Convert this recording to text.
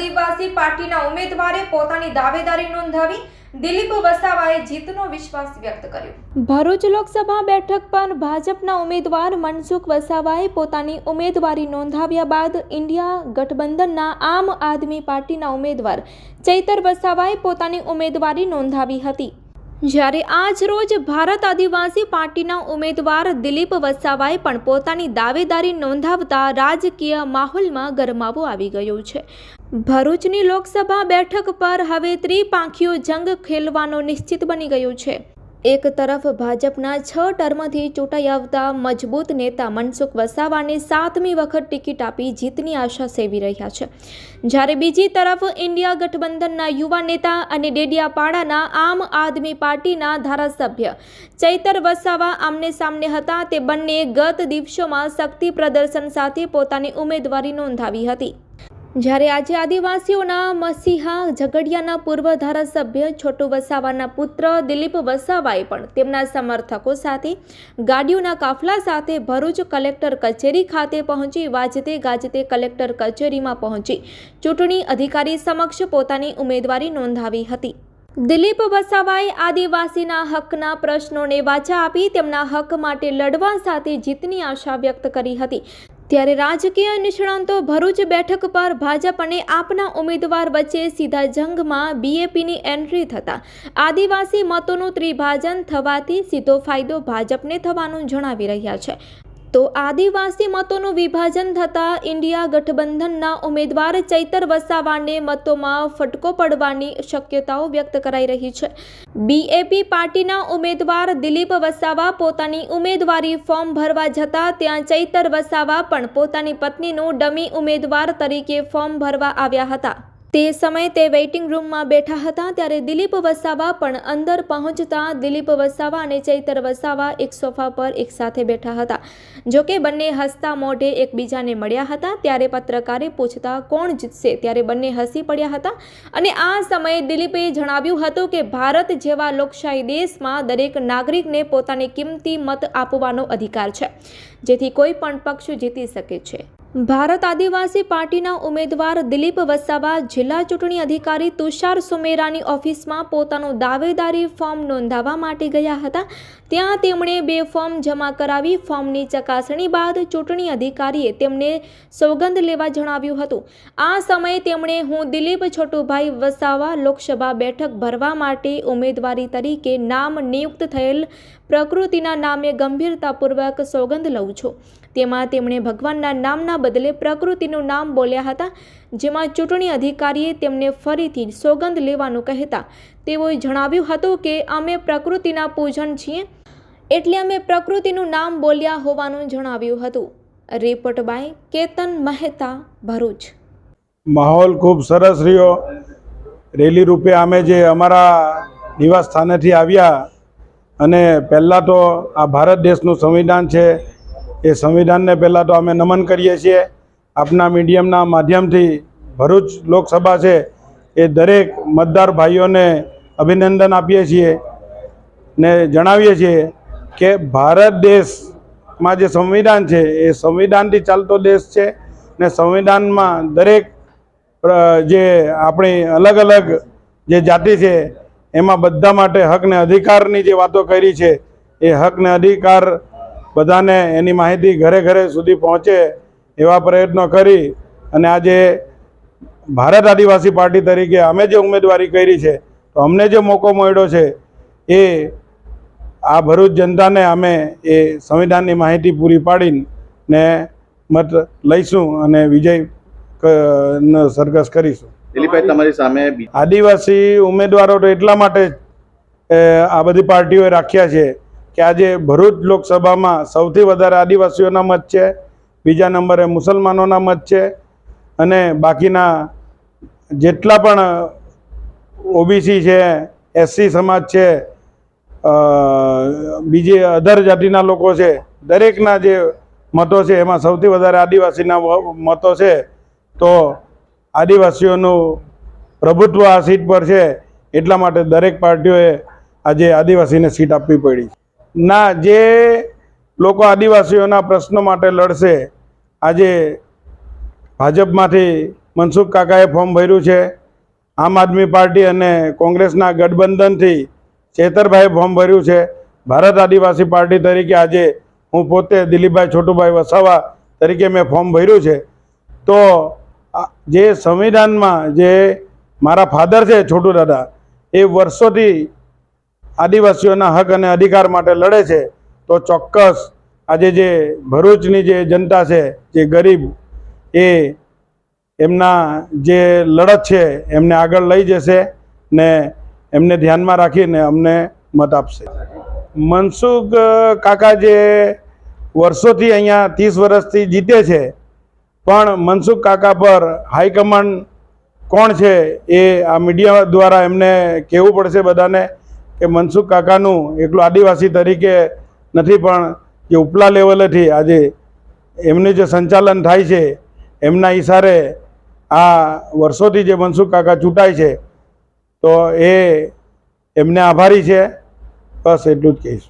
આદિવાસી પાર્ટીના ઉમેદવારે પોતાની દાવેદારી નોંધાવી દિલીપ વસાવાએ જીતનો વિશ્વાસ વ્યક્ત કર્યો. ભરૂચ લોકસભા બેઠક પર ભાજપના ઉમેદવાર મનસુખ વસાવાએ પોતાની ઉમેદવારી નોંધાવ્યા બાદ ઇન્ડિયા ગઠબંધનના આમ આદમી પાર્ટીના ઉમેદવાર ચૈતર વસાવાએ પોતાની ઉમેદવારી નોંધાવી હતી. જ્યારે આજ રોજ ભારત આદિવાસી પાર્ટીના ઉમેદવાર દિલીપ વસાવાએ પણ પોતાની દાવેદારી નોંધાવતા રાજકીય માહોલમાં ગરમાવો આવી ગયો છે. ભરૂચની લોકસભા બેઠક પર હવે ત્રિપાંખીયો જંગ ખેલવાનો નિશ્ચિત બની ગયો છે. એક તરફ ભાજપના છ ટર્મથી ચૂંટાઈ આવતા મજબૂત નેતા મનસુખ વસાવાને સાતમી વખત ટિકિટ આપી જીતની આશા સેવી રહ્યા છે. જ્યારે બીજી તરફ ઇન્ડિયા ગઠબંધનના યુવા નેતા અને ડેડિયાપાડાના આમ આદમી પાર્ટીના ધારાસભ્ય ચૈતર વસાવા આમને સામને હતા તે બંને ગત દિવસોમાં શક્તિ પ્રદર્શન સાથે પોતાની ઉમેદવારી નોંધાવી હતી. જ્યારે આજે આદિવાસીઓના મસીહા ઝઘડિયાના પૂર્વ ધારાસભ્ય છોટુ વસાવાના પુત્ર દિલીપ વસાવાએ પણ તેમના સમર્થકો સાથે ગાડીઓના કાફલા સાથે ભરૂચ કલેક્ટર કચેરી ખાતે પહોંચી વાજતે ગાજતે કલેક્ટર કચેરીમાં પહોંચી ચૂંટણી અધિકારી સમક્ષ પોતાની ઉમેદવારી નોંધાવી હતી. દિલીપ વસાવાએ આદિવાસીના હકના પ્રશ્નોને વાચા આપી તેમના હક માટે લડવા સાથે જીતની આશા વ્યક્ત કરી હતી. ત્યારે રાજકીય નિષ્ણાંતો ભરૂચ બેઠક પર ભાજપ અને આપના ઉમેદવાર વચ્ચે સીધા જંગમાં બીએપીની એન્ટ્રી થતાં આદિવાસી મતોનું ત્રિભાજન થવાથી સીધો ફાયદો ભાજપને થવાનું જણાવી રહ્યા છે. તો આદિવાસી મતોનું વિભાજન થતાં ઇન્ડિયા ગઠબંધનના ઉમેદવાર ચૈતર વસાવાને મતોમાં ફટકો પડવાની શક્યતાઓ વ્યક્ત કરાઈ રહી છે. બીએપી પાર્ટીના ઉમેદવાર દિલીપ વસાવા પોતાની ઉમેદવારી ફોર્મ ભરવા જતાં ત્યાં ચૈતર વસાવા પણ પોતાની પત્નીનું ડમી ઉમેદવાર તરીકે ફોર્મ ભરવા આવ્યા હતા. તે સમયે તે વેઇટિંગ રૂમમાં બેઠા હતા ત્યારે દિલીપ વસાવા પણ અંદર પહોંચતા દિલીપ વસાવા અને ચૈતર વસાવા એક સોફા પર એકસાથે બેઠા હતા. જોકે બંને હસતા મોઢે એકબીજાને મળ્યા હતા ત્યારે પત્રકારે પૂછતા કોણ જીતશે ત્યારે બંને હસી પડ્યા હતા અને આ સમયે દિલીપે જણાવ્યું હતું કે ભારત જેવા લોકશાહી દેશમાં દરેક નાગરિકને પોતાની કિંમતી મત આપવાનો અધિકાર છે, જેથી કોઈ પણ પક્ષ જીતી શકે છે. ભારત આદિવાસી પાર્ટીના ઉમેદવાર દિલીપ વસાવા જિલ્લા ચૂંટણી અધિકારી તુષાર સુમેરાની ઓફિસમાં પોતાનું દાવેદારી ફોર્મ નોંધાવવા માટે ગયા હતા. ત્યાં તેમણે બે ફોર્મ જમા કરાવી, ફોર્મની ચકાસણી બાદ ચૂંટણી અધિકારીએ તેમને સોગંદ લેવા જણાવ્યું હતું. આ સમયે તેમણે હું દિલીપ છોટુભાઈ વસાવા લોકસભા બેઠક ભરવા માટે ઉમેદવારી તરીકે નામ નિયુક્ત થયેલ પ્રકૃતિના નામે ગંભીરતાપૂર્વક સોગંદ લઉં છું. તેમાં તેમણે ભગવાનના નામના બદલે પ્રકૃતિનું નામ બોલ્યા હતા, જેમાં ચૂંટણી અધિકારીએ તેમને ફરીથી સોગંદ લેવાનું કહેતા તેઓએ જણાવ્યું હતું કે, અમે પ્રકૃતિના પૂજન છીએ, એટલે અમે પ્રકૃતિનું નામ બોલ્યા હોવાનું જણાવ્યું હતું. Report by Ketan Mehta, Bharuch. માહોલ ખૂબ સરસ રહ્યો. રેલી રૂપે અમે જે અમારા નિવાસ સ્થાનેથી આવ્યા, અને પહેલાં તો આ ભારત દેશનું સંવિધાન છે એ સંવિધાનને પહેલાં તો અમે નમન કરીએ છીએ. આપના મીડિયમના માધ્યમથી ભરૂચ લોકસભા છે, એ દરેક મતદાર ભાઈઓને અભિનંદન આપીએ છીએ ને જણાવીએ છીએ કે ભારત દેશમાં જે સંવિધાન છે, એ સંવિધાનથી ચાલતો દેશ છે ને સંવિધાનમાં દરેક જે આપણી અલગ અલગ જે જાતિ છે, એમાં બધા માટે હક ને અધિકારની જે વાતો કરી છે, એ હક ને અધિકાર બધાને એની માહિતી ઘરે ઘરે સુધી પહોંચે એવા પ્રયત્નો કરી અને આજે ભારત આદિવાસી પાર્ટી તરીકે અમે જે ઉમેદવારી કરી છે તો અમને જે મોકો મળ્યો છે એ આ ભરૂચ જનતાને અમે એ સંવિધાનની માહિતી પૂરી પાડીને ને મત લઈશું અને વિજય સરઘસ કરીશું. દિલીપભાઈ તમારી સામે આદિવાસી ઉમેદવારો તો એટલા માટે આ બધી પાર્ટીઓએ રાખ્યા છે કે આજે ભરૂચ લોકસભામાં સૌથી વધારે આદિવાસીઓના મત છે, બીજા નંબરે મુસલમાનોના મત છે, અને બાકીના જેટલા પણ ઓબીસી છે, એસસી સમાજ છે બીજી અધર જાતિના લોકો છે, દરેકના જે મતો છે, એમાં સૌથી વધારે આદિવાસીના મતો છે, તો આદિવાસીઓનું પ્રભુત્વ આ સીટ પર છે, એટલા માટે દરેક પાર્ટીઓએ આજે આદિવાસીને સીટ આપવી પડી ના, જે લોકો આદિવાસીઓના પ્રશ્નો માટે લડશે, આજે ભાજપમાંથી મનસુખ કાકાએ ફોર્મ ભર્યું છે. આમ આદમી પાર્ટી અને કોંગ્રેસના ગઠબંધનથી ચેતરભાઈએ ફોર્મ ભર્યું છે. ભારત આદિવાસી પાર્ટી તરીકે આજે હું પોતે દિલીપભાઈ છોટુભાઈ વસાવા તરીકે મેં ફોર્મ ભર્યું છે. તો જે સંવિધાનમાં જે મારા ફાધર છે છોટુ દાદા એ વર્ષોથી આદિવાસીઓના હક અને અધિકાર માટે લડે છે, તો ચોક્કસ આજે જે ભરૂચની જે જનતા છે, જે ગરીબ, એ એમના જે લડત છે, એમને આગળ લઈ જશે ને એમને ધ્યાનમાં રાખીને અમને મત આપશે. મનસુખ કાકા જે વર્ષોથી અહીંયા ત્રીસ વર્ષથી જીતે છે, પણ મનસુખ કાકા પર હાઈકમાન્ડ કોણ છે, એ આ મીડિયા દ્વારા એમને કહેવું પડશે બધાને. કે મનસુખ કાકાનું એકલું આદિવાસી તરીકે નથી પણ જે ઉપલા લેવલેથી આજે એમનું જે સંચાલન થાય છે, એમના ઈશારે આ વર્ષોથી જે મનસુખ કાકા ચૂંટાય છે, તો એ એમને આભારી છે. બસ એટલું જ કહીશ.